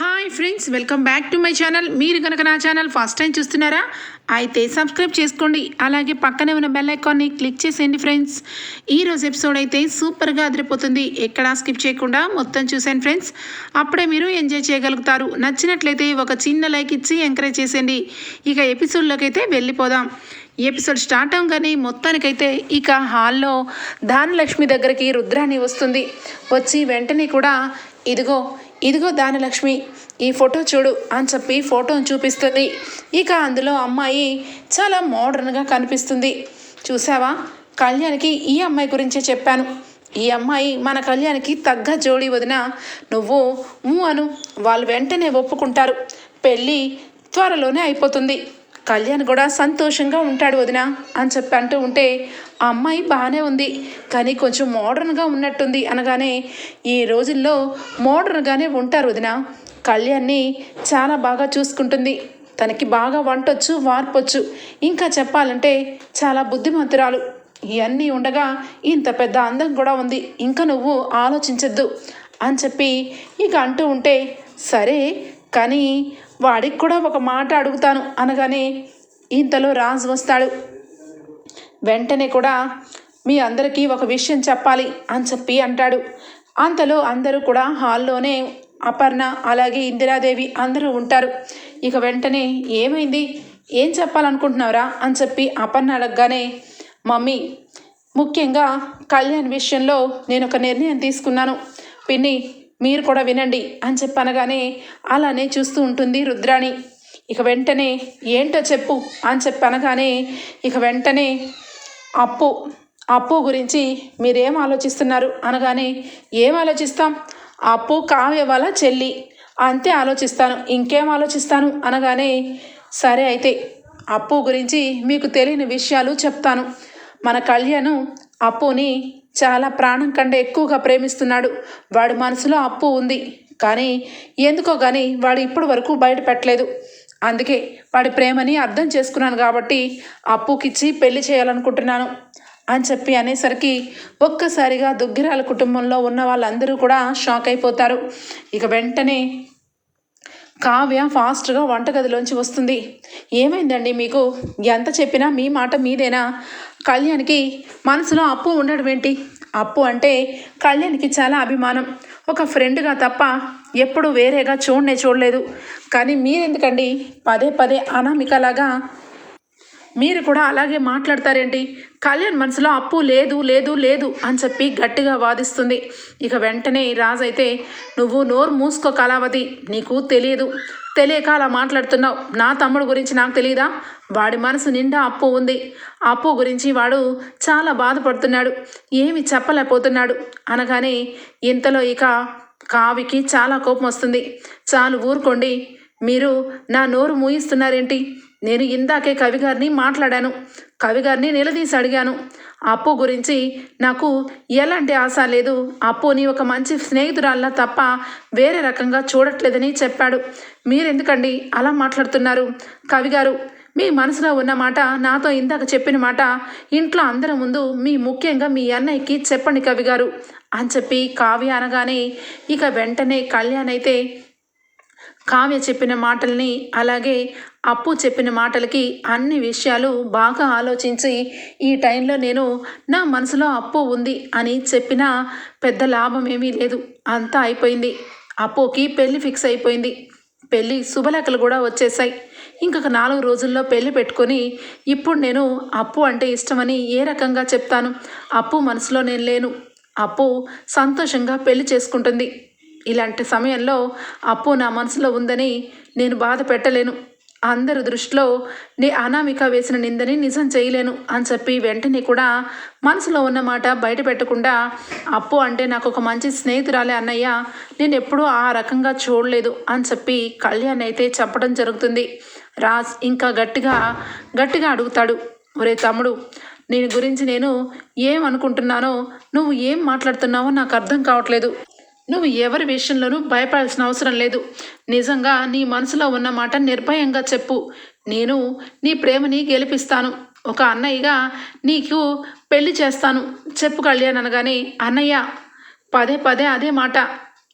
Hi friends welcome back to my channel మీరు కనుక నా ఛానల్ ఫస్ట్ టైం చూస్తున్నారా అయితే సబ్స్క్రైబ్ చేసుకోండి. అలాగే పక్కనే ఉన్న బెల్ ఐకాన్ని క్లిక్ చేసేయండి ఫ్రెండ్స్ ఈ రోజు ఎపిసోడ్ అయితే సూపర్గా అదిరిపోతుంది. ఎక్కడా స్కిప్ చేయకుండా మొత్తం చూసాను ఫ్రెండ్స్ అప్పుడే మీరు ఎంజాయ్ చేయగలుగుతారు. నచ్చినట్లయితే ఒక చిన్న లైక్ ఇచ్చి ఎంకరేజ్ చేసేయండి. ఇక ఎపిసోడ్లోకి అయితే వెళ్ళిపోదాం. ఎపిసోడ్ స్టార్ట్ అవగానే మొత్తానికైతే ఇక హాల్లో ధానలక్ష్మి దగ్గరికి రుద్రాణి వస్తుంది. వచ్చి వెంటనే కూడా ఇదిగో ఇదిగో దానలక్ష్మి ఈ ఫోటో చూడు అని చెప్పి ఫోటోను చూపిస్తుంది. ఇక అందులో అమ్మాయి చాలా మోడర్న్గా కనిపిస్తుంది. చూసావా కళ్యాణ్కి ఈ అమ్మాయి గురించే చెప్పాను. ఈ అమ్మాయి మన కళ్యాణ్కి తగ్గ జోడి వదిన నువ్వు ఊ అను. వాళ్ళు వెంటనే ఒప్పుకుంటారు. పెళ్ళి త్వరలోనే అయిపోతుంది. కళ్యాణ్ కూడా సంతోషంగా ఉంటాడు వదిన అని చెప్పి అంటూ ఉంటే ఆ అమ్మాయి బాగానే ఉంది కానీ కొంచెం మోడర్న్గా ఉన్నట్టుంది అనగానే ఈ రోజుల్లో మోడర్న్గానే ఉంటారు వదిన. కళ్యాణ్ని చాలా బాగా చూసుకుంటుంది. తనకి బాగా వంటొచ్చు వార్పొచ్చు. ఇంకా చెప్పాలంటే చాలా బుద్ధిమంతురాలు. ఇవన్నీ ఉండగా ఇంత పెద్ద అందం కూడా ఉంది. ఇంకా నువ్వు ఆలోచించద్దు అని చెప్పి ఇక అంటూ ఉంటే సరే కానీ వాడికి కూడా ఒక మాట అడుగుతాను అనగానే ఇంతలో రాజు వస్తాడు. వెంటనే కూడా మీ అందరికీ ఒక విషయం చెప్పాలి అని చెప్పి అంటాడు. అంతలో అందరూ కూడా హాల్లోనే అపర్ణ అలాగే ఇందిరాదేవి అందరూ ఉంటారు. ఇక వెంటనే ఏమైంది? ఏం చెప్పాలనుకుంటున్నావురా? అని చెప్పి అపర్ణ అడగగానే మమ్మీ ముఖ్యంగా కళ్యాణ్ విషయంలో నేను ఒక నిర్ణయం తీసుకున్నాను. పిన్ని మీరు కూడా వినండి అని చెప్పనగానే అలానే చూస్తూ ఉంటుంది రుద్రాణి. ఇక వెంటనే ఏంటో చెప్పు అని చెప్పనగానే ఇక వెంటనే అప్పు అప్పు గురించి మీరేం ఆలోచిస్తున్నారు? అనగానే ఏం ఆలోచిస్తాం? అప్పు కావ్య వాళ్ళ చెల్లి? అంతే ఆలోచిస్తాను ఇంకేం ఆలోచిస్తాను? అనగానే సరే అయితే అప్పు గురించి మీకు తెలియని విషయాలు చెప్తాను. మన కళ్యాణం అప్పుని చాలా ప్రాణం కంటే ఎక్కువగా ప్రేమిస్తున్నాడు. వాడి మనసులో అప్పు ఉంది. కానీ ఎందుకో కానీ వాడు ఇప్పటి వరకు బయట పెట్టలేదు అందుకే వాడి ప్రేమని అర్థం చేసుకున్నాను కాబట్టి అప్పుకిచ్చి పెళ్ళి చేయాలనుకుంటున్నాను అని చెప్పి అనేసరికి ఒక్కసారిగా దుగ్గిరాల కుటుంబంలో ఉన్న వాళ్ళందరూ కూడా షాక్ అయిపోతారు. ఇక వెంటనే కావ్య ఫాస్ట్గా వంటగదిలోంచి వస్తుంది. ఏమైందండి మీకు? ఎంత చెప్పినా మీ మాట మీదేనా? కళ్యాణ్కి మనసులో అప్పు ఉండడం ఏంటి? అప్పు అంటే కళ్యాణ్కి చాలా అభిమానం. ఒక ఫ్రెండ్గా తప్ప ఎప్పుడు వేరేగా చూడనే చూడలేదు. కానీ మీరెందుకండి? పదే పదే అనామికలాగా మీరు కూడా అలాగే మాట్లాడతారేంటి? కళ్యాణ్ మనసులో అప్పు లేదు లేదు లేదు అని చెప్పి గట్టిగా వాదిస్తుంది. ఇక వెంటనే రాజు అయితే నువ్వు నోరు మూసుకో కళావతి నీకు తెలియదు. తెలియక అలా మాట్లాడుతున్నావు. నా తమ్ముడు గురించి నాకు తెలియదా? వాడి మనసు నిండా అప్పు ఉంది. అప్పు గురించి వాడు చాలా బాధపడుతున్నాడు. ఏమి చెప్పలేకపోతున్నాడు. అనగానే ఇంతలో ఇక కావికి చాలా కోపం వస్తుంది. చాలు ఊరుకోండి. మీరు నా నోరు మూయిస్తున్నారేంటి? నేను ఇందాకే కవిగారిని మాట్లాడాను. కవిగారిని నిలదీసి అడిగాను. అప్పు గురించి నాకు ఎలాంటి ఆశ లేదు. అప్పుని ఒక మంచి స్నేహితురాల్లా తప్ప వేరే రకంగా చూడట్లేదని చెప్పాడు. మీరెందుకండి అలా మాట్లాడుతున్నారు? కవిగారు మీ మనసులో ఉన్న మాట నాతో ఇందాక చెప్పిన మాట ఇంట్లో అందరి ముందు మీ ముఖ్యంగా మీ అన్నయ్యకి చెప్పండి కవిగారు అని చెప్పి కావ్య అనగానే ఇక వెంటనే కళ్యాణ్ అయితే కావ్య చెప్పిన మాటల్ని అలాగే అప్పు చెప్పిన మాటలకి అన్ని విషయాలు బాగా ఆలోచించి ఈ టైంలో నేను నా మనసులో అప్పు ఉంది అని చెప్పినా పెద్ద లాభం ఏమీ లేదు. అంతా అయిపోయింది. అప్పుకి పెళ్ళి ఫిక్స్ అయిపోయింది. పెళ్ళి శుభలేఖలు కూడా వచ్చేసాయి ఇంకొక నాలుగు రోజుల్లో పెళ్ళి పెట్టుకొని ఇప్పుడు నేను అప్పు అంటే ఇష్టమని ఏ రకంగా చెప్తాను? అప్పు మనసులో నేను లేను. అప్పు సంతోషంగా పెళ్ళి చేసుకుంటుంది. ఇలాంటి సమయంలో అప్పు నా మనసులో ఉందని నేను బాధ పెట్టలేను. అందరి దృష్టిలో నీ అనామిక వేసిన నిందని నిజం చేయలేను అని చెప్పి వెంటనే కూడా మనసులో ఉన్న మాట బయట పెట్టకుండా అప్పు అంటే నాకు ఒక మంచి స్నేహితురాలే అన్నయ్య నేను ఎప్పుడూ ఆ రకంగా చూడలేదు అని చెప్పి కళ్యాణ్ అయితే చెప్పడం జరుగుతుంది. రాజ్ ఇంకా గట్టిగా గట్టిగా అడుగుతాడు ఒరే తమ్ముడు నేను గురించి నేను ఏం అనుకుంటున్నానో నువ్వు ఏం మాట్లాడుతున్నావో నాకు అర్థం కావట్లేదు. నువ్వు ఎవరి విషయంలోనూ భయపడాల్సిన అవసరం లేదు. నిజంగా నీ మనసులో ఉన్న మాట నిర్భయంగా చెప్పు. నేను నీ ప్రేమని గెలిపిస్తాను. ఒక అన్నయ్యగా నీకు పెళ్ళి చేస్తాను. చెప్పు కళ్యాణ్ అనగానే అన్నయ్య పదే పదే అదే మాట.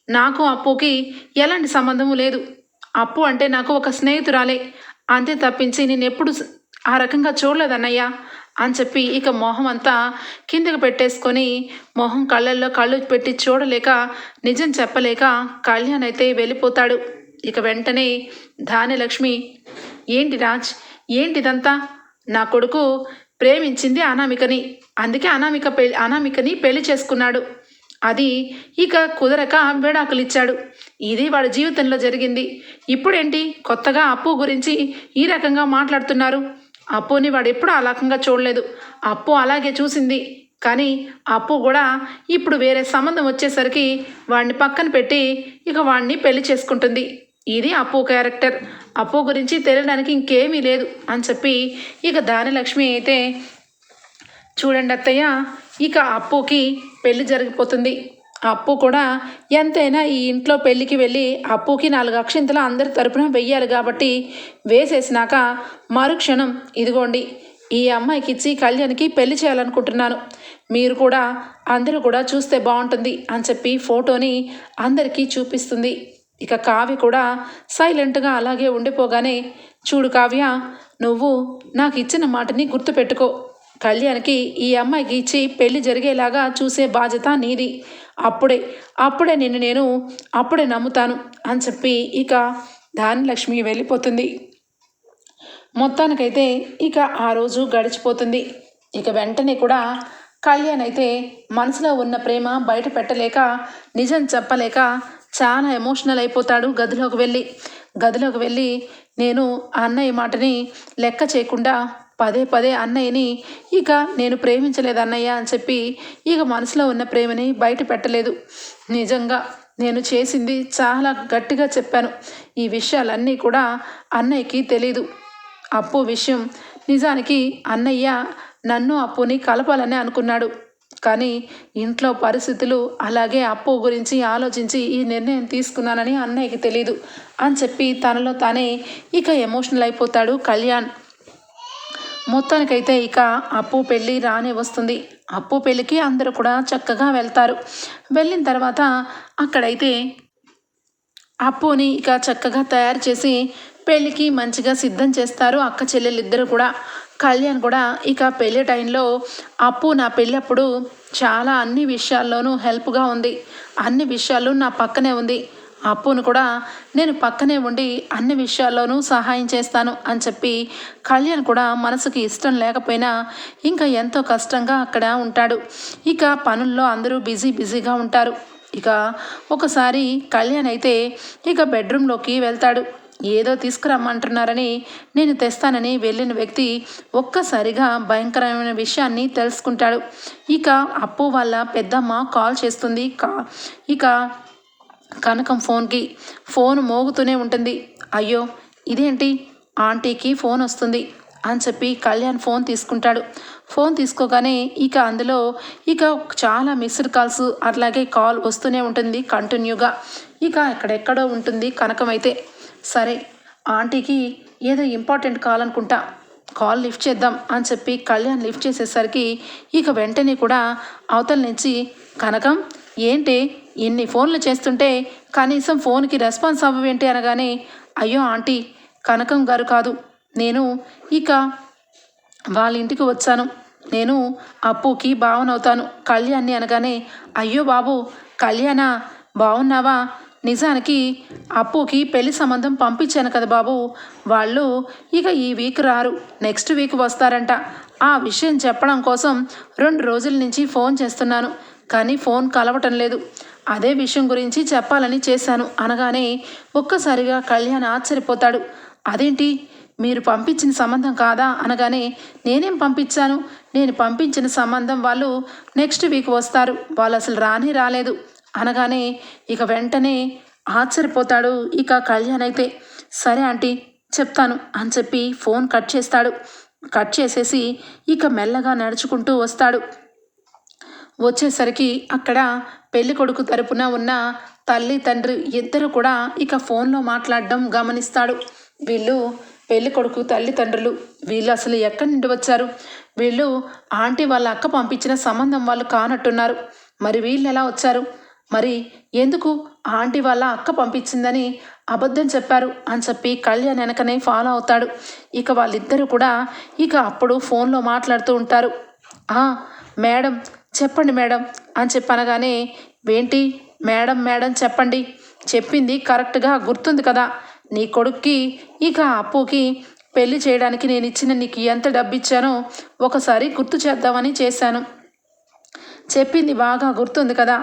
నాకు అప్పుకి ఎలాంటి సంబంధము లేదు. అప్పు అంటే నాకు ఒక స్నేహితురాలే. అంతే తప్పించి నేను ఎప్పుడు ఆ రకంగా చూడలేదన్నయ్య. అని చెప్పి ఇక మొహం అంతా కిందకు పెట్టేసుకొని మొహం కళ్ళల్లో కళ్ళు పెట్టి చూడలేక నిజం చెప్పలేక కళ్యాణ్ అయితే వెళ్ళిపోతాడు. ఇక వెంటనే ధాన్యలక్ష్మి ఏంటి రాజ్ ఏంటిదంతా? నా కొడుకు ప్రేమించింది అనామికని అందుకే అనామిక పెళ్ళి అనామికని పెళ్ళి చేసుకున్నాడు. అది ఇక కుదరక విడాకులు ఇచ్చాడు ఇది వాడి జీవితంలో జరిగింది. ఇప్పుడేంటి కొత్తగా అప్పు గురించి ఈ రకంగా మాట్లాడుతున్నారు? అప్పుని వాడు ఎప్పుడూ ఆ రకంగా చూడలేదు. అప్పు అలాగే చూసింది. కానీ అప్పు కూడా ఇప్పుడు వేరే సంబంధం వచ్చేసరికి వాడిని పక్కన పెట్టి ఇక వాడిని పెళ్ళి చేసుకుంటుంది. ఇది అప్పు క్యారెక్టర్. అప్పు గురించి తెలియడానికి ఇంకేమీ లేదు అని చెప్పి ఇక దానిలక్ష్మి అయితే చూడండి అత్తయ్య ఇక అప్పుకి పెళ్ళి జరిగిపోతుంది. అప్పు కూడా ఎంతైనా ఈ ఇంట్లో పెళ్ళికి వెళ్ళి అప్పుకి నాలుగు అక్షింతలు అందరి తరపున వెయ్యాలి కాబట్టి వేసేసినాక మరుక్షణం ఇదిగోండి ఈ అమ్మాయికి ఇచ్చి కళ్యాణ్కి పెళ్ళి చేయాలనుకుంటున్నాను. మీరు కూడా అందరూ కూడా చూస్తే బాగుంటుంది అని చెప్పి ఫోటోని అందరికీ చూపిస్తుంది. ఇక కావ్య కూడా సైలెంట్గా అలాగే ఉండిపోగానే చూడు కావ్య నువ్వు నాకు ఇచ్చిన మాటని గుర్తుపెట్టుకో. కళ్యాణ్కి ఈ అమ్మాయికి ఇచ్చి పెళ్ళి జరిగేలాగా చూసే బాధ్యత నీది. అప్పుడే అప్పుడే నిన్ను నేను అప్పుడే నమ్ముతాను అని చెప్పి ఇక ధాన్యలక్ష్మి వెళ్ళిపోతుంది. మొత్తానికైతే ఇక ఆ రోజు గడిచిపోతుంది. ఇక వెంటనే కూడా కళ్యాణ్ అయితే మనసులో ఉన్న ప్రేమ బయట పెట్టలేక నిజం చెప్పలేక చాలా ఎమోషనల్ అయిపోతాడు గదిలోకి వెళ్ళి. గదిలోకి వెళ్ళి నేను అన్నయ్య మాటని లెక్క చేయకుండా పదే పదే అన్నయ్యని ఇక నేను ప్రేమించలేదు అన్నయ్య అని చెప్పి ఇక మనసులో ఉన్న ప్రేమని బయట పెట్టలేదు. నిజంగా నేను చేసింది చాలా గట్టిగా చెప్పాను. ఈ విషయాలన్నీ కూడా అన్నయ్యకి తెలీదు. అప్పు విషయం నిజానికి అన్నయ్య నన్ను అప్పుని కలపాలని అనుకున్నాడు. కానీ ఇంట్లో పరిస్థితులు అలాగే అప్పు గురించి ఆలోచించి ఈ నిర్ణయం తీసుకున్నానని అన్నయ్యకి తెలీదు అని చెప్పి తనలో తానే ఇక ఎమోషనల్ అయిపోతాడు కళ్యాణ్. మొత్తానికైతే ఇక అప్పు పెళ్ళి రానే వస్తుంది. అప్పు పెళ్ళికి అందరూ కూడా చక్కగా వెళ్తారు. వెళ్ళిన తర్వాత అక్కడైతే అప్పుని ఇక చక్కగా తయారు చేసి పెళ్ళికి మంచిగా సిద్ధం చేస్తారు అక్క చెల్లెలిద్దరు కూడా. కళ్యాణ్ కూడా ఇక పెళ్ళి టైంలో అప్పు నా పెళ్ళప్పుడు చాలా అన్ని విషయాల్లోనూ హెల్ప్గా ఉంది. అన్ని విషయాలు నా పక్కనే ఉంది. అప్పును కూడా నేను పక్కనే ఉండి అన్ని విషయాల్లోనూ సహాయం చేస్తాను అని చెప్పి కళ్యాణ్ కూడా మనసుకి ఇష్టం లేకపోయినా ఇంకా ఎంతో కష్టంగా అక్కడ ఉంటాడు. ఇక పనుల్లో అందరూ బిజీ బిజీగా ఉంటారు. ఇక ఒకసారి కళ్యాణ్ అయితే ఇక బెడ్రూమ్లోకి వెళ్తాడు. ఏదో తీసుకురమ్మంటున్నారని నేను తెస్తానని వెళ్ళిన వ్యక్తి ఒక్కసారిగా భయంకరమైన విషయాన్ని తెలుసుకుంటాడు. ఇక అప్పు వాళ్ళ పెద్దమ్మ కాల్ చేస్తుంది. కా ఇక కనకం ఫోన్కి ఫోన్ మోగుతూనే ఉంటుంది. అయ్యో ఇదేంటి? ఆంటీకి ఫోన్ వస్తుంది అని చెప్పి కళ్యాణ్ ఫోన్ తీసుకుంటాడు. ఫోన్ తీసుకోగానే ఇక అందులో ఇక చాలా మిస్డ్ కాల్స్ అట్లాగే కాల్ వస్తూనే ఉంటుంది కంటిన్యూగా. ఇక ఎక్కడెక్కడో ఉంటుంది కనకం అయితే. సరే ఆంటీకి ఏదో ఇంపార్టెంట్ కాల్ అనుకుంటా. కాల్ లిఫ్ట్ చేద్దాం అని చెప్పి కళ్యాణ్ లిఫ్ట్ చేసేసరికి ఇక వెంటనే కూడా అవతల నుంచి కనకం ఏంటి? ఇన్ని ఫోన్లు చేస్తుంటే కనీసం ఫోన్కి రెస్పాన్స్ అవ్వేంటి అనగానే అయ్యో ఆంటీ కనకం గారు కాదు. నేను ఇక వాళ్ళ ఇంటికి వచ్చాను. నేను అప్పుకి బాగునవుతాను కళ్యాణ్ని అనగానే అయ్యో బాబు కళ్యాణ బాగున్నావా నిజానికి అప్పుకి పెళ్ళి సంబంధం పంపించాను కదా బాబు. వాళ్ళు ఇక ఈ వీక్ రారు. నెక్స్ట్ వీక్ వస్తారంట. ఆ విషయం చెప్పడం కోసం రెండు రోజుల నుంచి ఫోన్ చేస్తున్నాను. కానీ ఫోన్ కలవటం లేదు. అదే విషయం గురించి చెప్పాలని చేశాను. అనగానే ఒక్కసారిగా కళ్యాణ్ ఆశ్చర్యపోతాడు. అదేంటి? మీరు పంపించిన సంబంధం కాదా? అనగానే నేనేం పంపించాను? నేను పంపించిన సంబంధం వాళ్ళు నెక్స్ట్ వీక్ వస్తారు. వాళ్ళు అసలు రాని రాలేదు. అనగానే ఇక వెంటనే ఆశ్చర్యపోతాడు ఇక కళ్యాణ్ అయితే. సరే ఆంటీ చెప్తాను అని చెప్పి ఫోన్ కట్ చేస్తాడు. కట్ చేసేసి ఇక మెల్లగా నడుచుకుంటూ వస్తాడు. వచ్చేసరికి అక్కడ పెళ్ళి కొడుకు తరపున ఉన్న తల్లి తండ్రి ఇద్దరు కూడా ఇక ఫోన్లో మాట్లాడడం గమనిస్తాడు. వీళ్ళు పెళ్ళి కొడుకు తల్లిదండ్రులు వీళ్ళు అసలు ఎక్కడి నుండి వచ్చారు? వీళ్ళు ఆంటీ వాళ్ళ అక్క పంపించిన సంబంధం వాళ్ళు కానట్టున్నారు. మరి వీళ్ళు ఎలా వచ్చారు? మరి ఎందుకు ఆంటీ వాళ్ళ అక్క పంపించిందని అబద్ధం చెప్పారు అని చెప్పి కళ్యాణ్ వెనకనే ఫాలో అవుతాడు. ఇక వాళ్ళిద్దరూ కూడా ఇక అప్పుడు ఫోన్లో మాట్లాడుతూ ఉంటారు. మేడం చెప్పండి మేడం అని చెప్పనగానే ఏంటి మేడం మేడం చెప్పండి. చెప్పింది కరెక్ట్గా గుర్తుంది కదా. నీ కొడుక్కి ఇక అప్పుకి పెళ్ళి చేయడానికి నేను ఇచ్చిన నీకు ఎంత డబ్బు ఇచ్చానో ఒకసారి గుర్తు చేద్దామని చేశాను. చెప్పింది బాగా గుర్తుంది కదా.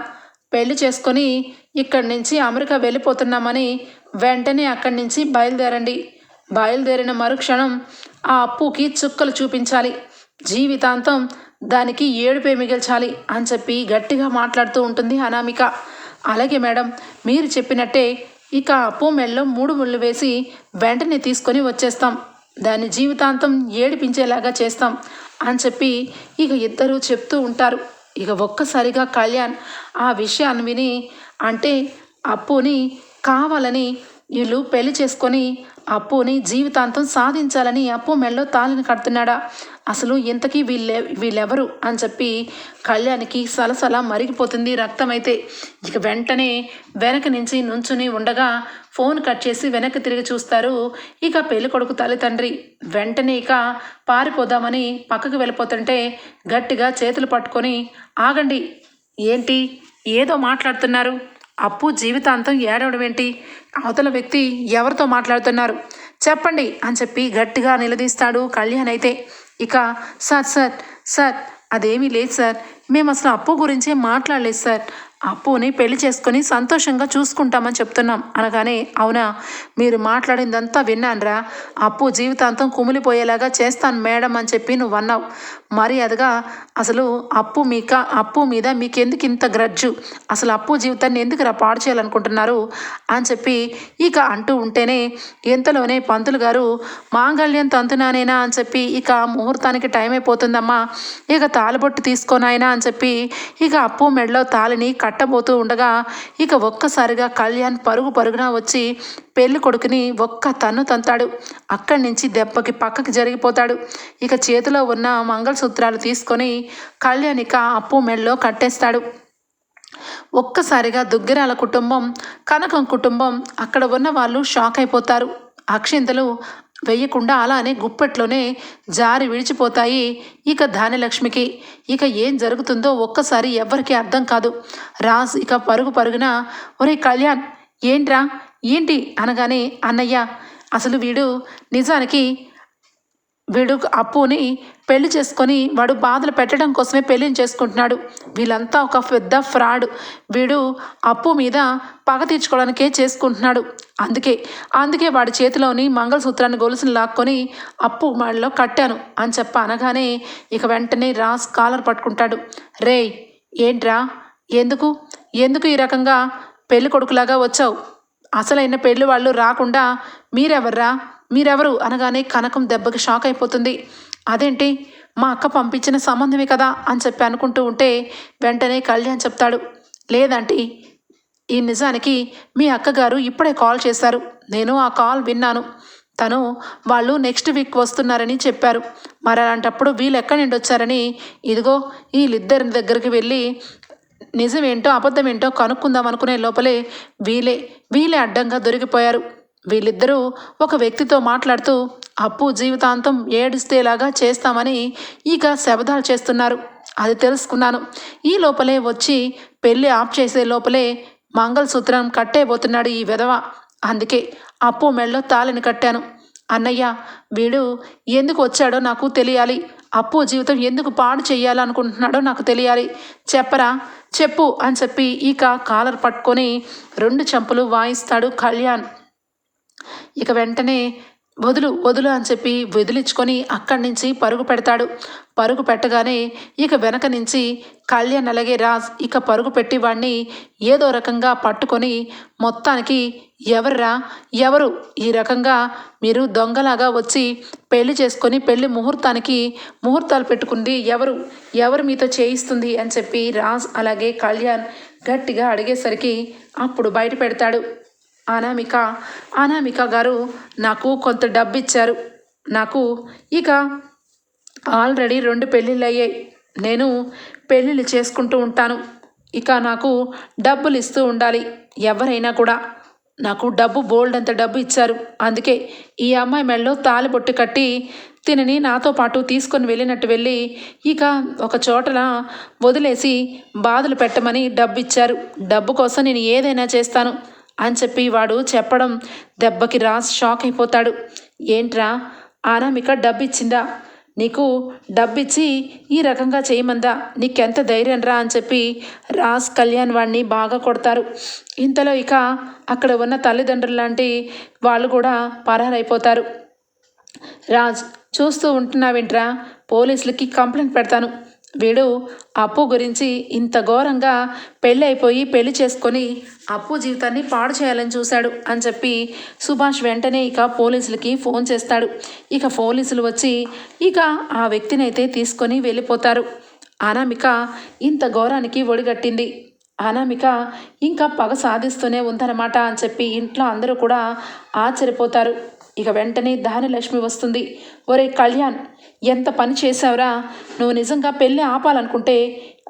పెళ్ళి చేసుకొని ఇక్కడి నుంచి అమెరికా వెళ్ళిపోతున్నామని వెంటనే అక్కడి నుంచి బయలుదేరండి. బయలుదేరిన మరుక్షణం ఆ అప్పుకి చుక్కలు చూపించాలి. జీవితాంతం దానికి ఏడుపే మిగిల్చాలి అని చెప్పి గట్టిగా మాట్లాడుతూ ఉంటుంది అనామిక. అలాగే మేడం మీరు చెప్పినట్టే ఇక అప్పు మెల్లో మూడు ముళ్ళు వేసి వెంటనే తీసుకొని వచ్చేస్తాం. దాని జీవితాంతం ఏడిపించేలాగా చేస్తాం అని చెప్పి ఇక ఇద్దరూ చెప్తూ ఉంటారు. ఇక ఒక్కసారిగా కళ్యాణ్ ఆ విషయాన్ని విని అంటే అప్పుని కావాలని వీళ్ళు పెళ్ళి చేసుకొని అప్పుని జీవితాంతం సాధించాలని అప్పు మెల్లో తాళిని కడుతున్నాడా? అసలు ఇంతకీ వీళ్ళె వీళ్ళెవరు? అని చెప్పి కళ్యాణ్కి సలసల మరిగిపోతుంది రక్తమైతే. ఇక వెంటనే వెనక నుంచి నుంచుని ఉండగా ఫోన్ కట్ చేసి వెనక్కి తిరిగి చూస్తారు. ఇక పెళ్ళి కొడుకు తల్లిదండ్రి. వెంటనే ఇక పారిపోదామని పక్కకు వెళ్ళిపోతుంటే గట్టిగా చేతులు పట్టుకొని ఆగండి ఏంటి? ఏదో మాట్లాడుతున్నారు? అప్పు జీవితాంతం ఏడవడం ఏంటి? అవతల వ్యక్తి ఎవరితో మాట్లాడుతున్నారు? చెప్పండి అని చెప్పి గట్టిగా నిలదీస్తాడు కళ్యాణ్ అయితే. ఇక సార్ సార్ సార్ అదేమీ లేదు సార్. మేము అసలు అప్పు గురించే మాట్లాడలేదు సార్. అప్పుని పెళ్ళి చేసుకొని సంతోషంగా చూసుకుంటామని చెప్తున్నాం. అనగానే అవునా? మీరు మాట్లాడిందంతా విన్నానురా. అప్పు జీవితాంతం కుమిలిపోయేలాగా చేస్తాను మేడం అని చెప్పి నువ్వు అన్నావు మరి అదిగా అసలు అప్పు మీక అప్పు మీద మీకెందుకు ఇంత గ్రజ్జు అసలు అప్పు జీవితాన్ని ఎందుకు రా పాడు చేయాలనుకుంటున్నారు? అని చెప్పి ఇక అంటూ ఉంటేనే ఎంతలోనే పంతులు గారు మాంగళ్యం తంతునానేనా? అని చెప్పి ఇక ముహూర్తానికి టైం అయిపోతుందమ్మా. ఇక తాలిబొట్టు తీసుకోనాయనా అని చెప్పి ఇక అప్పు మెడలో తాళిని కట్టబోతూ ఉండగా ఇక ఒక్కసారిగా కళ్యాణ్ పరుగు పరుగున వచ్చి పెళ్ళి కొడుకుని ఒక్క తన్ను తంతాడు. అక్కడి నుంచి దెబ్బకి పక్కకి జరిగిపోతాడు. ఇక చేతిలో ఉన్న మంగళసూత్రాలు తీసుకొని కళ్యాణ్ ఇక అప్పు మెడలో కట్టేస్తాడు. ఒక్కసారిగా దుగ్గిరాల కుటుంబం కనకం కుటుంబం అక్కడ ఉన్న వాళ్ళు షాక్ అయిపోతారు. అక్షింతలు వెయ్యకుండా అలానే గుప్పెట్లోనే జారి విడిచిపోతాయి. ఇక ధాన్యలక్ష్మికి ఇక ఏం జరుగుతుందో ఒక్కసారి ఎవ్వరికీ అర్థం కాదు. రాజ్ ఇక పరుగు పరుగున ఒరే కళ్యాణ్ ఏంట్రా? ఏంటి? అనగానే అన్నయ్య అసలు వీడు నిజానికి వీడు అప్పుని పెళ్ళి చేసుకొని వాడు బాధలు పెట్టడం కోసమే పెళ్ళిని చేసుకుంటున్నాడు. వీళ్ళంతా ఒక పెద్ద ఫ్రాడ్. వీడు అప్పు మీద పగ తీర్చుకోవడానికే చేసుకుంటున్నాడు. అందుకే అందుకే వాడి చేతిలోని మంగళసూత్రాన్ని గొలుసును లాక్కొని అప్పు మాడిలో కట్టాను అని చెప్ప అనగానే ఇక వెంటనే రాస్ కాలర్ పట్టుకుంటాడు. రేయ్ ఏంట్రా? ఎందుకు? ఎందుకు ఈ రకంగా పెళ్ళి కొడుకులాగా వచ్చావు? అసలైన పెళ్ళి వాళ్ళు రాకుండా మీరెవర్రా? మీరెవరు? అనగానే కనకం దెబ్బకి షాక్ అయిపోతుంది. అదేంటి? మా అక్క పంపించిన సంబంధమే కదా అని చెప్పి అనుకుంటూ ఉంటే వెంటనే కళ్యాణ్ చెప్తాడు లేదంటే ఈ నిజానికి మీ అక్కగారు ఇప్పుడే కాల్ చేశారు. నేను ఆ కాల్ విన్నాను. తను వాళ్ళు నెక్స్ట్ వీక్ వస్తున్నారని చెప్పారు. మరి అలాంటప్పుడు వీళ్ళు ఎక్కడి నుండి వచ్చారని ఇదిగో వీళ్ళిద్దరి దగ్గరికి వెళ్ళి నిజమేంటో అబద్ధమేంటో కనుక్కుందాం అనుకునే లోపలే వీలే వీలే అడ్డంగా దొరికిపోయారు. వీళ్ళిద్దరూ ఒక వ్యక్తితో మాట్లాడుతూ అప్పు జీవితాంతం ఏడిస్తేలాగా చేస్తామని ఇక శబదాలు చేస్తున్నారు. అది తెలుసుకున్నాను. ఈ లోపలే వచ్చి పెళ్ళి ఆఫ్ చేసే లోపలే మంగళసూత్రం కట్టేబోతున్నాడు ఈ విధవ. అందుకే అప్పు మెళ్ళో తాళిని కట్టాను. అన్నయ్య వీడు ఎందుకు వచ్చాడో నాకు తెలియాలి. అప్పు జీవితం ఎందుకు పాడు చేయాలనుకుంటున్నాడో నాకు తెలియాలి. చెప్పరా చెప్పు అని చెప్పి ఇక కాలర్ పట్టుకొని రెండు చెంపులు వాయిస్తాడు కళ్యాణ్. ఇక వెంటనే వదులు వదులు అని చెప్పి వదిలించుకొని అక్కడి నుంచి పరుగు పెడతాడు. పరుగు పెట్టగానే ఇక వెనక నుంచి కళ్యాణ్ అలాగే రాజ్ ఇక పరుగు పెట్టి వాడిని ఏదో రకంగా పట్టుకొని మొత్తానికి ఎవర్రా? ఎవరు? ఈ రకంగా మీరు దొంగలాగా వచ్చి పెళ్ళి చేసుకొని పెళ్ళి ముహూర్తానికి ముహూర్తాలు పెట్టుకుంది ఎవరు? ఎవరు మీతో చేయిస్తుంది అని చెప్పి రాజ్ అలాగే కళ్యాణ్ గట్టిగా అడిగేసరికి అప్పుడు బయట పెడతాడు. అనామిక అనామిక గారు నాకు కొంత డబ్బు ఇచ్చారు నాకు ఇక ఆల్రెడీ రెండు పెళ్ళిళ్ళు అయ్యాయి నేను పెళ్ళిళ్ళు చేసుకుంటూ ఉంటాను. ఇక నాకు డబ్బులు ఇస్తూ ఉండాలి. ఎవరైనా కూడా నాకు డబ్బు బోల్డ్ అంత డబ్బు ఇచ్చారు. అందుకే ఈ అమ్మాయి మెడలో తాలిబొట్టు కట్టి తినని నాతో పాటు తీసుకొని వెళ్ళినట్టు వెళ్ళి ఇక ఒక చోటన వదిలేసి బాధలు పెట్టమని డబ్బు ఇచ్చారు డబ్బు కోసం నేను ఏదైనా చేస్తాను. అని చెప్పి వాడు చెప్పడం దెబ్బకి రాజ్ షాక్ అయిపోతాడు. ఏంట్రా? అనామిక డబ్బు ఇచ్చిందా నీకు డబ్బిచ్చి ఈ రకంగా చేయమందా? నీకెంత ధైర్యం రా అని చెప్పి రాజ్ కళ్యాణ్ వాడిని బాగా కొడతారు. ఇంతలో ఇక అక్కడ ఉన్న తల్లిదండ్రులు లాంటి వాళ్ళు కూడా పరారైపోతారు. రాజ్ చూస్తూ ఉంటున్నావేంట్రా? పోలీసులకి కంప్లైంట్ పెడతాను. వీడు అప్పు గురించి ఇంత ఘోరంగా పెళ్ళి అయిపోయి పెళ్ళి చేసుకొని అప్పు జీవితాన్ని పాడు చేయాలని చూశాడు అని చెప్పి సుభాష్ వెంటనే ఇక పోలీసులకి ఫోన్ చేస్తాడు. ఇక పోలీసులు వచ్చి ఇక ఆ వ్యక్తిని అయితే తీసుకొని వెళ్ళిపోతారు. అనామిక ఇంత ఘోరానికి ఒడిగట్టింది. అనామిక ఇంకా పగ సాధిస్తూనే ఉందన్నమాట అని చెప్పి ఇంట్లో అందరూ కూడా ఆశ్చర్యపోతారు. ఇక వెంటనే లక్ష్మి వస్తుంది. ఒరే కళ్యాణ్ ఎంత పని చేసావురా నువ్వు నిజంగా పెళ్ళి ఆపాలనుకుంటే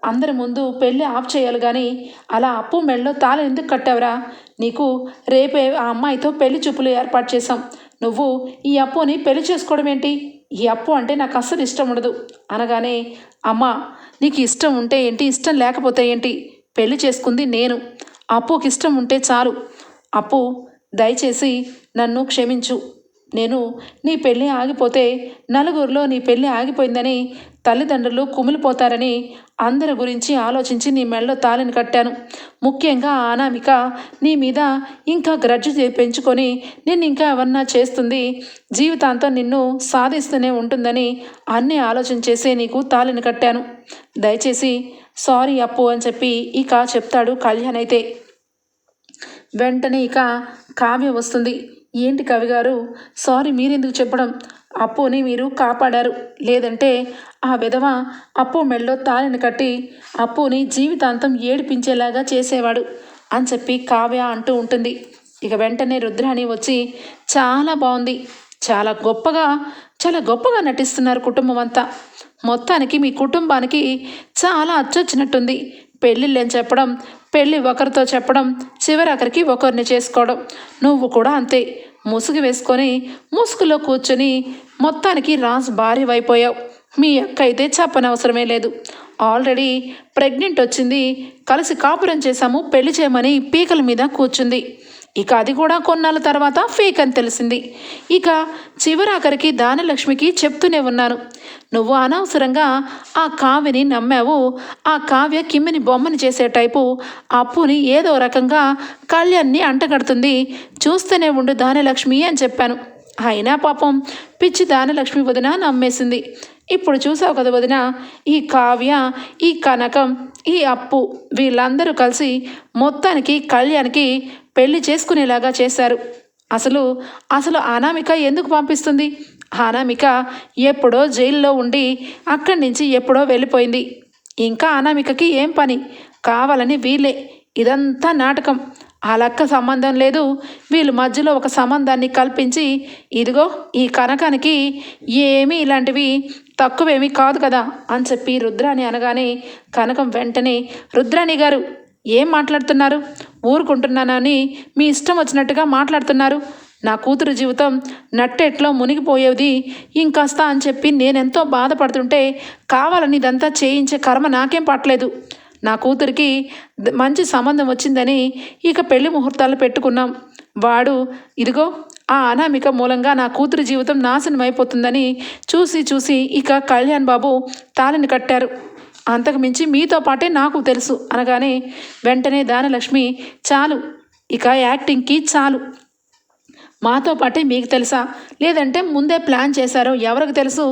అందరి ముందు పెళ్ళి ఆఫ్ చేయాలి కానీ అలా అప్పు మెళ్ళలో తాళ ఎందుకు కట్టావురా? నీకు రేపే ఆ అమ్మాయితో పెళ్ళి చూపులు ఏర్పాటు చేశాం. నువ్వు ఈ అప్పుని పెళ్ళి చేసుకోవడం ఏంటి? ఈ అప్పు అంటే నాకు అస్సలు ఇష్టం ఉండదు. అనగానే అమ్మా నీకు ఇష్టం ఉంటే ఏంటి? ఇష్టం లేకపోతే ఏంటి? పెళ్ళి చేసుకుంది నేను. అప్పుకి ఇష్టం ఉంటే చాలు. అప్పు దయచేసి నన్ను క్షమించు. నేను నీ పెళ్ళి ఆగిపోతే నలుగురిలో నీ పెళ్ళి ఆగిపోయిందని తల్లిదండ్రులు కుమిలిపోతారని అందరి గురించి ఆలోచించి నీ మెళ్ళలో తాళిని కట్టాను. ముఖ్యంగా అనామిక నీ మీద ఇంకా గ్రడ్జు పెంచుకొని నిన్ను ఇంకా ఏమన్నా చేస్తుంది జీవితాంతం నిన్ను సాధిస్తూనే ఉంటుందని అన్నీ ఆలోచన చేసే నీకు తాళిని కట్టాను. దయచేసి సారీ అప్పు అని చెప్పి ఇక చెప్తాడు కళ్యాణ్ అయితే. వెంటనే ఇక కావ్య వస్తుంది. ఏంటి కవి గారు? సారీ మీరెందుకు చెప్పడం? అప్పుని మీరు కాపాడారు. లేదంటే ఆ విధవ అప్పు మెళ్ళో తాళిని కట్టి అప్పుని జీవితాంతం ఏడిపించేలాగా చేసేవాడు అని చెప్పి కావ్య అంటూ ఉంటుంది. ఇక వెంటనే రుద్రాణి వచ్చి చాలా బాగుంది చాలా గొప్పగా చాలా గొప్పగా నటిస్తున్నారు కుటుంబం అంతా మొత్తానికి మీ కుటుంబానికి చాలా అచ్చొచ్చినట్టుంది. పెళ్ళిళ్ళని చెప్పడం పెళ్ళి ఒకరితో చెప్పడం చివరాఖరికి ఒకరిని చేసుకోవడం. నువ్వు కూడా అంతే. ముసుగు వేసుకొని ముసుగులో కూర్చొని మొత్తానికి రాజు భార్య అయిపోయావు మీ అక్క అయితే చెప్పనవసరమే లేదు. ఆల్రెడీ ప్రెగ్నెంట్ వచ్చింది. కలిసి కాపురం చేశాము పెళ్ళి చేయమని పీకల మీద కూర్చుంది. ఇక అది కూడా కొన్నాళ్ళ తర్వాత ఫేక్ అని తెలిసింది. ఇక చివరాఖరికి దానలక్ష్మికి చెప్తూనే ఉన్నాను నువ్వు అనవసరంగా ఆ కావ్యని నమ్మావు. ఆ కావ్య కిమ్మిని బొమ్మని చేసే టైపు. అప్పుని ఏదో రకంగా కళ్యాణ్ని అంటగడుతుంది. చూస్తూనే ఉండు దానలక్ష్మి అని చెప్పాను. అయినా పాపం పిచ్చి దానలక్ష్మి వదిన నమ్మేసింది. ఇప్పుడు చూసావు కదా వదిన ఈ కావ్య ఈ కనకం ఈ అప్పు వీళ్ళందరూ కలిసి మొత్తానికి కళ్యాణ్కి పెళ్ళి చేసుకునేలాగా చేశారు. అసలు అసలు అనామిక ఎందుకు పంపిస్తుంది? అనామిక ఎప్పుడో జైల్లో ఉండి అక్కడి నుంచి ఎప్పుడో వెళ్ళిపోయింది. ఇంకా అనామికకి ఏం పని? కావాలని వీళ్ళే. ఇదంతా నాటకం. ఆ సంబంధం లేదు. వీళ్ళు మధ్యలో ఒక సంబంధాన్ని కల్పించి ఇదిగో ఈ కనకానికి ఏమీ ఇలాంటివి తక్కువేమీ కాదు కదా అని చెప్పి రుద్రాణి అనగానే కనకం వెంటనే రుద్రాణి గారు ఏం మాట్లాడుతున్నారు? ఊరుకుంటున్నానని మీ ఇష్టం వచ్చినట్టుగా మాట్లాడుతున్నారు. నా కూతురు జీవితం నట్టెట్లో మునిగిపోయేది. ఇంకాస్త అని చెప్పి నేనెంతో బాధపడుతుంటే కావాలని ఇదంతా చేయించే కర్మ నాకేం పట్టలేదు. నా కూతురికి మంచి సంబంధం వచ్చిందని ఇక పెళ్ళి ముహూర్తాలు పెట్టుకున్నాం. వాడు ఇదిగో ఆ అనామిక మూలంగా నా కూతురు జీవితం నాశనం అయిపోతుందని చూసి చూసి ఇక కళ్యాణ్ బాబు తాళిని కట్టారు. అంతకుమించి మీతో పాటే నాకు తెలుసు అనగానే వెంటనే దానలక్ష్మి చాలు ఇక యాక్టింగ్కి చాలు. మాతో పాటే మీకు తెలుసా? లేదంటే ముందే ప్లాన్ చేశారో ఎవరికి తెలుసు?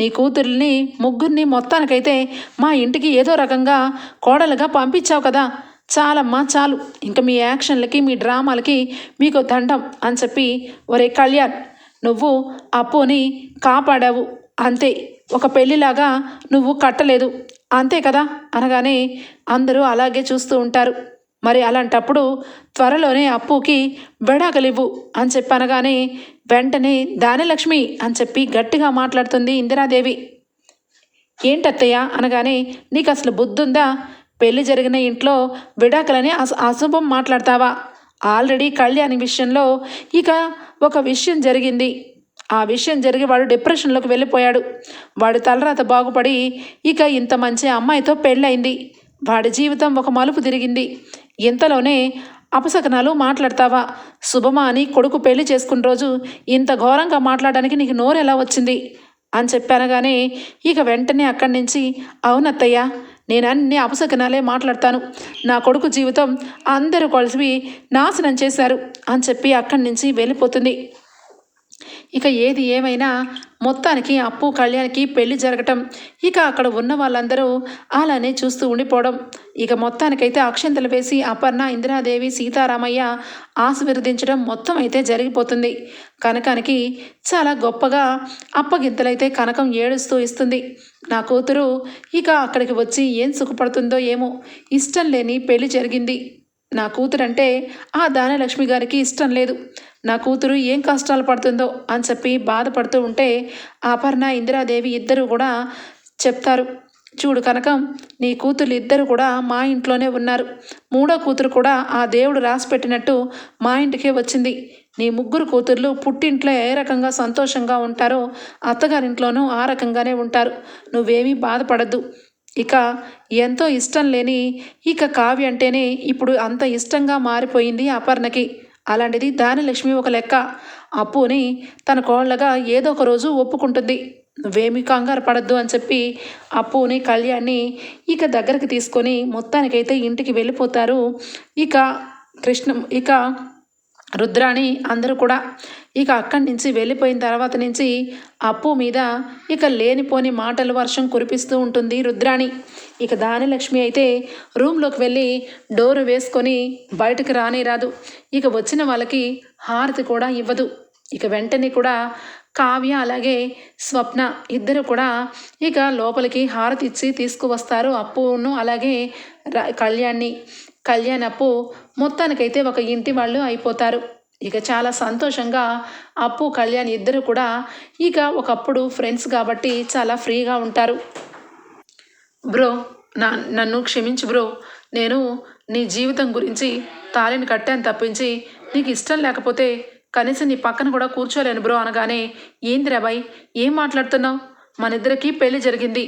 నీ కూతుర్ని ముగ్గురిని మొత్తానికైతే మా ఇంటికి ఏదో రకంగా కోడలుగా పంపించావు కదా. చాలమ్మా చాలు. ఇంకా మీ యాక్షన్లకి మీ డ్రామాలకి మీకు దండం అని చెప్పి ఒరే కళ్యాణ్ నువ్వు అప్పుని కాపాడావు. అంతే ఒక పెళ్ళిలాగా నువ్వు కట్టలేదు. అంతే కదా? అనగానే అందరూ అలాగే చూస్తూ ఉంటారు. మరి అలాంటప్పుడు త్వరలోనే అప్పుకి బెడాకలివ్వు అని చెప్పి అనగానే వెంటనే దానిలక్ష్మి అని చెప్పి గట్టిగా మాట్లాడుతుంది ఇందిరాదేవి. ఏంటత్తయ్య? అనగానే నీకు అసలు బుద్ధుందా? పెళ్ళి జరిగిన ఇంట్లో విడాకులని అశ అశుభం మాట్లాడతావా? ఆల్రెడీ కళ్యాణి విషయంలో ఇక ఒక విషయం జరిగింది. ఆ విషయం జరిగి వాడు డిప్రెషన్లోకి వెళ్ళిపోయాడు. వాడి తలరాత బాగుపడి ఇక ఇంత మంచి అమ్మాయితో పెళ్ళయింది. వాడి జీవితం ఒక మలుపు తిరిగింది. ఇంతలోనే అపశకనాలు మాట్లాడతావా? శుభమా అని కొడుకు పెళ్ళి చేసుకున్న రోజు ఇంత ఘోరంగా మాట్లాడడానికి నీకు నోరు ఎలా వచ్చింది? అని చెప్పానగానే ఇక వెంటనే అక్కడి నుంచి అవునత్తయ్య నేను అన్ని అపశకనాలే మాట్లాడతాను. నా కొడుకు జీవితం అందరూ కలిసి నాశనం చేశారు అని చెప్పి అక్కడి నుంచి వెళ్ళిపోతుంది. ఇక ఏది ఏమైనా మొత్తానికి అప్పు కళ్యాణ్కి పెళ్ళి జరగటం. ఇక అక్కడ ఉన్న వాళ్ళందరూ అలానే చూస్తూ ఉండిపోవడం. ఇక మొత్తానికైతే అక్షంతలు వేసి అపర్ణ ఇందిరాదేవి సీతారామయ్య ఆశీర్వదించడం మొత్తం అయితే జరిగిపోతుంది. కనకానికి చాలా గొప్పగా అప్పగింతలైతే కనకం ఏడుస్తూ ఇస్తుంది. నా కూతురు ఇక అక్కడికి వచ్చి ఏం సుఖపడుతుందో ఏమో. ఇష్టం లేని పెళ్ళి జరిగింది. నా కూతురు అంటే ఆ దానలక్ష్మి గారికి ఇష్టం లేదు. నా కూతురు ఏం కష్టాలు పడుతుందో అని చెప్పి బాధపడుతూ ఉంటే అపర్ణ ఇందిరాదేవి ఇద్దరు కూడా చెప్తారు. చూడు కనకం నీ కూతురు ఇద్దరు కూడా మా ఇంట్లోనే ఉన్నారు. మూడో కూతురు కూడా ఆ దేవుడు రాసి పెట్టినట్టు మా ఇంటికే వచ్చింది. నీ ముగ్గురు కూతుర్లు పుట్టింట్లో ఏ రకంగా సంతోషంగా ఉంటారో అత్తగారింట్లోనూ ఆ రకంగానే ఉంటారు. నువ్వేమీ బాధపడద్దు. ఇక ఎంతో ఇష్టం లేని ఇక కావ్య అంటేనే ఇప్పుడు అంత ఇష్టంగా మారిపోయింది అపర్ణకి. అలాంటిది దానిలక్ష్మి ఒక లెక్క. అప్పుని తన కోళ్ళగా ఏదో ఒక రోజు ఒప్పుకుంటుంది. నువ్వేమి కంగారు పడద్దు అని చెప్పి అప్పుని కళ్యాణ్ని ఇక దగ్గరికి తీసుకొని మొత్తానికైతే ఇంటికి వెళ్ళిపోతారు. ఇక కృష్ణ ఇక రుద్రాణి అందరూ కూడా ఇక అక్కడి నుంచి వెళ్ళిపోయిన తర్వాత నుంచి అప్పు మీద ఇక లేనిపోని మాటల వర్షం కురిపిస్తూ ఉంటుంది రుద్రాణి. ఇక దానిలక్ష్మి అయితే రూమ్లోకి వెళ్ళి డోరు వేసుకొని బయటకు రానే రాదు ఇక వచ్చిన వాళ్ళకి హారతి కూడా ఇవ్వదు. ఇక వెంటనే కూడా కావ్య అలాగే స్వప్న ఇద్దరు కూడా ఇక లోపలికి హారతి ఇచ్చి తీసుకువస్తారు అప్పును అలాగే ర- కళ్యాణ్ని. కళ్యాణ్ అప్పు మొత్తానికైతే ఒక ఇంటి వాళ్ళు అయిపోతారు. ఇక చాలా సంతోషంగా అప్పు కళ్యాణ్ ఇద్దరు కూడా ఇక ఒకప్పుడు ఫ్రెండ్స్ కాబట్టి చాలా ఫ్రీగా ఉంటారు. బ్రో నా నన్ను క్షమించు బ్రో. నేను నీ జీవితం గురించి తాళిని కట్టాను తప్పించి నీకు ఇష్టం లేకపోతే కనీసం నీ పక్కన కూడా కూర్చోలేను బ్రో అనగానే ఏందిరా రాబాయ్ ఏం మాట్లాడుతున్నావు? మన ఇద్దరికి పెళ్ళి జరిగింది.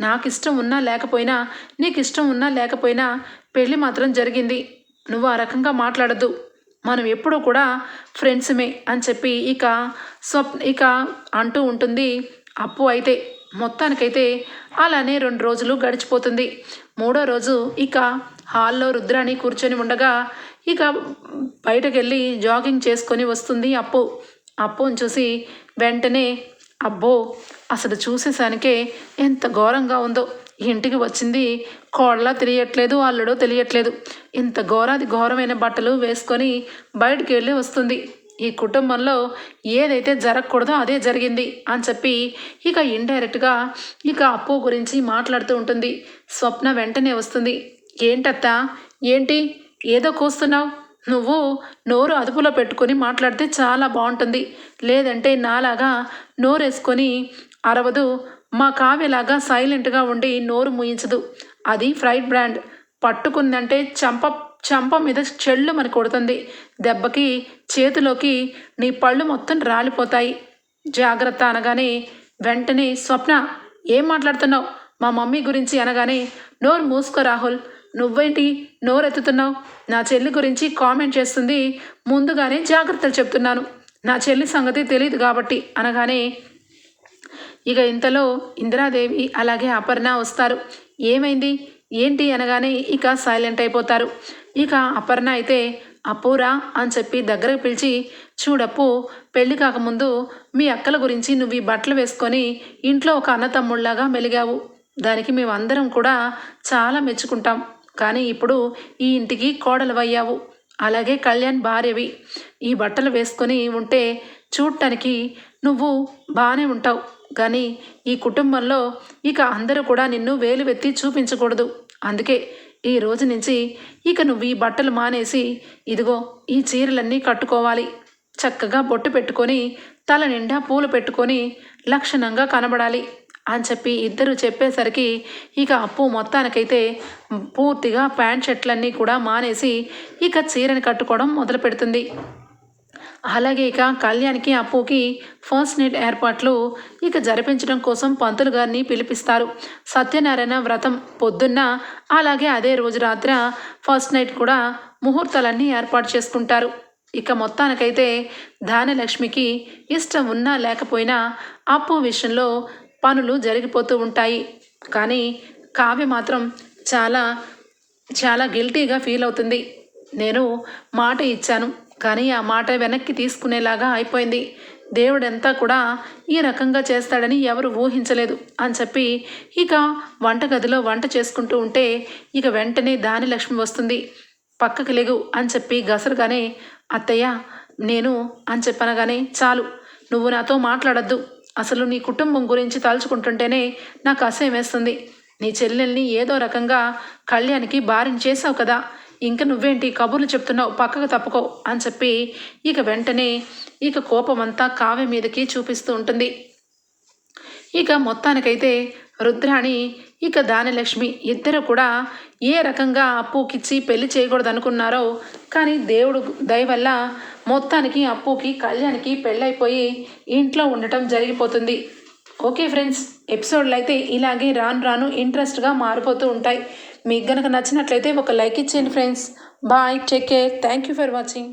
నాకు ఇష్టం ఉన్నా లేకపోయినా నీకు ఇష్టం ఉన్నా లేకపోయినా పెళ్ళి మాత్రం జరిగింది. నువ్వు ఆ రకంగా మాట్లాడద్దు. మనం ఎప్పుడూ కూడా ఫ్రెండ్స్మే అని చెప్పి ఇక స్వప్ ఇక అంటూ ఉంటుంది. అప్పు అయితే మొత్తానికైతే అలానే రెండు రోజులు గడిచిపోతుంది. మూడో రోజు ఇక హాల్లో రుద్రాణి కూర్చొని ఉండగా ఇక బయటకెళ్ళి జాగింగ్ చేసుకొని వస్తుంది అప్పు. అప్పుని చూసి వెంటనే అబ్బో అసలు చూసేసానికే ఎంత ఘోరంగా ఉందో. ఇంటికి వచ్చింది కోడలా తెలియట్లేదు అల్లుడో తెలియట్లేదు. ఇంత ఘోరాది ఘోరమైన బట్టలు వేసుకొని బయటికి వెళ్ళి వస్తుంది. ఈ కుటుంబంలో ఏదైతే జరగకూడదో అదే జరిగింది అని చెప్పి ఇక ఇండైరెక్ట్గా ఇక అప్పు గురించి మాట్లాడుతూ ఉంటుంది. స్వప్న వెంటనే వస్తుంది. ఏంటత్తా? ఏంటి? ఏదో కూస్తున్నావు? నువ్వు నోరు అదుపులో పెట్టుకొని మాట్లాడితే చాలా బాగుంటుంది. లేదంటే నాలాగా నోరేసుకొని అరవదు. మా కావ్యలాగా సైలెంట్గా ఉండి నోరు ముయించదు. అది ఫ్రైడ్ బ్రాండ్. పట్టుకుందంటే చంప చంప మీద చెళ్ళు మన కొడుతుంది. దెబ్బకి చేతిలోకి నీ పళ్ళు మొత్తం రాలిపోతాయి. జాగ్రత్త అనగానే వెంటనే స్వప్న ఏం మాట్లాడుతున్నావు? మా మమ్మీ గురించి అనగానే నోరు మూసుకో రాహుల్. నువ్వేంటి నోరెత్తుతున్నావు? నా చెల్లి గురించి కామెంట్ చేస్తుంది. ముందుగానే జాగ్రత్తలు చెప్తున్నాను. నా చెల్లి సంగతి తెలియదు కాబట్టి అనగానే ఇక ఇంతలో ఇందిరాదేవి అలాగే అపర్ణ వస్తారు. ఏమైంది? ఏంటి అనగానే ఇక సైలెంట్ అయిపోతారు. ఇక అపర్ణ అయితే అప్పురా అని చెప్పి దగ్గరకు పిలిచి చూడప్పు పెళ్ళి కాకముందు మీ అక్కల గురించి నువ్వు ఈ బట్టలు వేసుకొని ఇంట్లో ఒక అన్నతమ్ముళ్ళాగా మెలిగావు. దానికి మేమందరం కూడా చాలా మెచ్చుకుంటాం. కానీ ఇప్పుడు ఈ ఇంటికి కోడలు అలాగే కళ్యాణ్ భార్యవి. ఈ బట్టలు వేసుకొని ఉంటే చూడటానికి నువ్వు బాగానే ఉంటావు. కానీ ఈ కుటుంబంలో ఇక అందరూ కూడా నిన్ను వేలువెత్తి చూపించకూడదు. అందుకే ఈ రోజు నుంచి ఇక నువ్వు ఈ బట్టలు మానేసి ఇదిగో ఈ చీరలన్నీ కట్టుకోవాలి. చక్కగా బొట్టు పెట్టుకొని తల నిండా పూలు పెట్టుకొని లక్షణంగా కనబడాలి. అని చెప్పి ఇద్దరు చెప్పేసరికి ఇక అప్పు మొత్తానికైతే పూర్తిగా ప్యాంట్ షర్ట్లన్నీ కూడా మానేసి ఇక చీరని కట్టుకోవడం మొదలు పెడుతుంది. అలాగే ఇక కళ్యాణ్కి అప్పుకి ఫస్ట్ నైట్ ఏర్పాట్లు ఇక జరిపించడం కోసం పంతులు గారిని పిలిపిస్తారు. సత్యనారాయణ వ్రతం పొద్దున్న అలాగే అదే రోజు రాత్ర ఫస్ట్ నైట్ కూడా ముహూర్తాలన్నీ ఏర్పాటు చేసుకుంటారు. ఇక మొత్తానికైతే ధాన్యలక్ష్మికి ఇష్టం ఉన్నా లేకపోయినా అప్పు విషయంలో పనులు జరిగిపోతూ ఉంటాయి. కానీ కావ్య మాత్రం చాలా చాలా గిల్టీగా ఫీల్ అవుతుంది. నేను మాట ఇచ్చాను కానీ ఆ మాట వెనక్కి తీసుకునేలాగా అయిపోయింది. దేవుడంతా కూడా ఈ రకంగా చేస్తాడని ఎవరు ఊహించలేదు అని చెప్పి ఇక వంటగదిలో వంట చేసుకుంటూ ఉంటే ఇక వెంటనే దాని లక్ష్మి వస్తుంది. పక్కకి లేగు అని చెప్పి గసరుగానే అత్తయ్య నేను అని చెప్పనగానే చాలు నువ్వు నాతో మాట్లాడద్దు. అసలు నీ కుటుంబం గురించి తలుచుకుంటుంటేనే నాకు అసహ్యం వేస్తుంది. నీ చెల్లెల్ని ఏదో రకంగా కళ్యాణ్కి బారిన చేసావు కదా. ఇంక నువ్వేంటి కబుర్లు చెప్తున్నావు? పక్కకు తప్పుకో అని చెప్పి ఇక వెంటనే ఇక కోపమంతా కావ్య మీదకి చూపిస్తూ ఉంటుంది. ఇక మొత్తానికైతే రుద్రాణి ఇక దానలక్ష్మి ఇద్దరు కూడా ఏ రకంగా అప్పుకిచ్చి పెళ్ళి చేయకూడదు అనుకున్నారో కానీ దేవుడు దయ వల్ల మొత్తానికి అప్పుకి కళ్యాణ్కి పెళ్ళైపోయి ఇంట్లో ఉండటం జరిగిపోతుంది. ఓకే ఫ్రెండ్స్ ఎపిసోడ్లు అయితే ఇలాగే రాను రాను ఇంట్రెస్ట్గా మారిపోతూ ఉంటాయి. మీకు గనక నచ్చినట్లయితే ఒక లైక్ ఇచ్చేయండి friends. Bye take care. Thank you for watching.